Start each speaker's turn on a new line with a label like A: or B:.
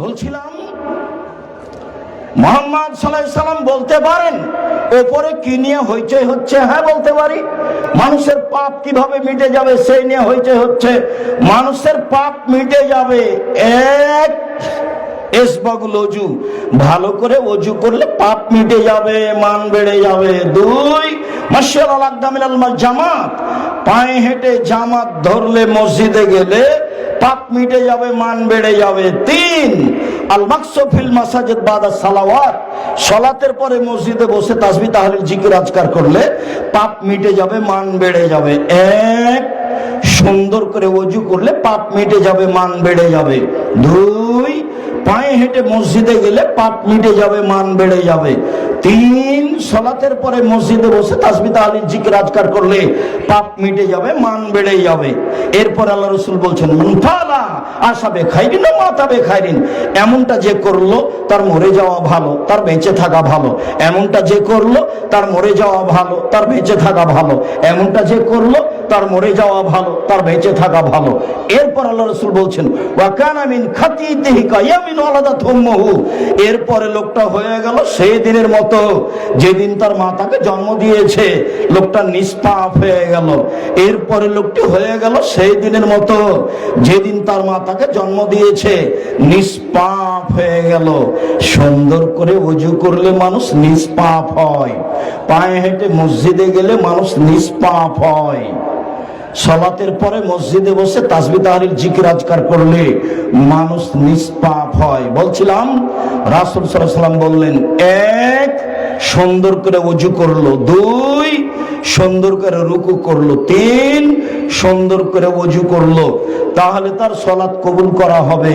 A: বলছিলাম, মোহাম্মদ সাল্লাহ সাল্লাম বলতে পারেন, ওপরে কি নিয়ে হইচই হচ্ছে? হ্যাঁ বলতে পারি। মানুষের পাপ কীভাবে মিটে যাবে, সেই নিয়ে হইচই হচ্ছে। মানুষের পাপ মিটে যাবে, এক এসবাগুল অজু ভালো করে অজু করলে পাপ মিটে যাবে, মান বেড়ে যাবে। দুই জামাত। পায়ে হেঁটে জামাত ধরলে মসজিদে গেলে পাপ মিটে যাবে, মান বেড়ে যাবে। তিন আল সলাতের পরে মসজিদে বসে তাসবি তাহলিল জিকির আজকার করলে পাপ মিটে যাবে, মান বেড়ে যাবে। এক, সুন্দর করে অজু করলে পাপ মিটে যাবে, মান বেড়ে যাবে। দুই, পায়ে হেঁটে মসজিদে গেলে পাপ মিটে যাবে, মান বেড়ে যাবে। তিন সলাতের পরে মসজিদে বসে তাসবি তাহলিল জিকির আজকার করলে পাপ মিটে যাবে, মান বেড়ে যাবে। এরপর আল্লাহ রসুল বলছেন, মুনফালা আসাবে খাইরিন মাতাবে খাইরিন এমনটা যে করল, তার মরে যাওয়া ভালো, তার বেঁচে থাকা ভালো। এমনটা যে করল, তার মরে যাওয়া ভালো, তার বেঁচে থাকা ভালো। এমনটা যে করল তার মরে যাওয়া ভালো, তার বেঁচে থাকা ভালো। এরপর আল্লাহ রসুল বলছেন ওয়াকানামিন খাতি দেহিকা ইয়ামিন আলাদা থম্মহু। এরপরে লোকটা হয়ে গেল সেই দিনের মতো, যেদিন তার মাতাকে জন্ম দিয়েছে, লোকটা নিষ্পাপ হয়ে গেল। এরপরে লোকটি হয়ে গেল সেই দিনের মতো, যেদিন তার মাতাকে জন্ম দিয়েছে নিষ্পাপ হয়ে গেল। সুন্দর করে উজু করলে মানুষ নিষ্পাপ হয়, পায়ে হেঁটে মসজিদে গেলে মানুষ নিষ্পাপ হয়। সলাতের পরে মসজিদে বসে তাসবি তাহারির জিকির আজকার করলে মানুষ নিষ্পাপ হয়। বলছিলাম, রাসুল সাল্লাম বললেন, এক, সুন্দর করে উজু করল, দুই, সুন্দর করে রুকু করল, তিন, সুন্দর করে উজু করল, তাহলে তার সলাৎ কবুল করা হবে।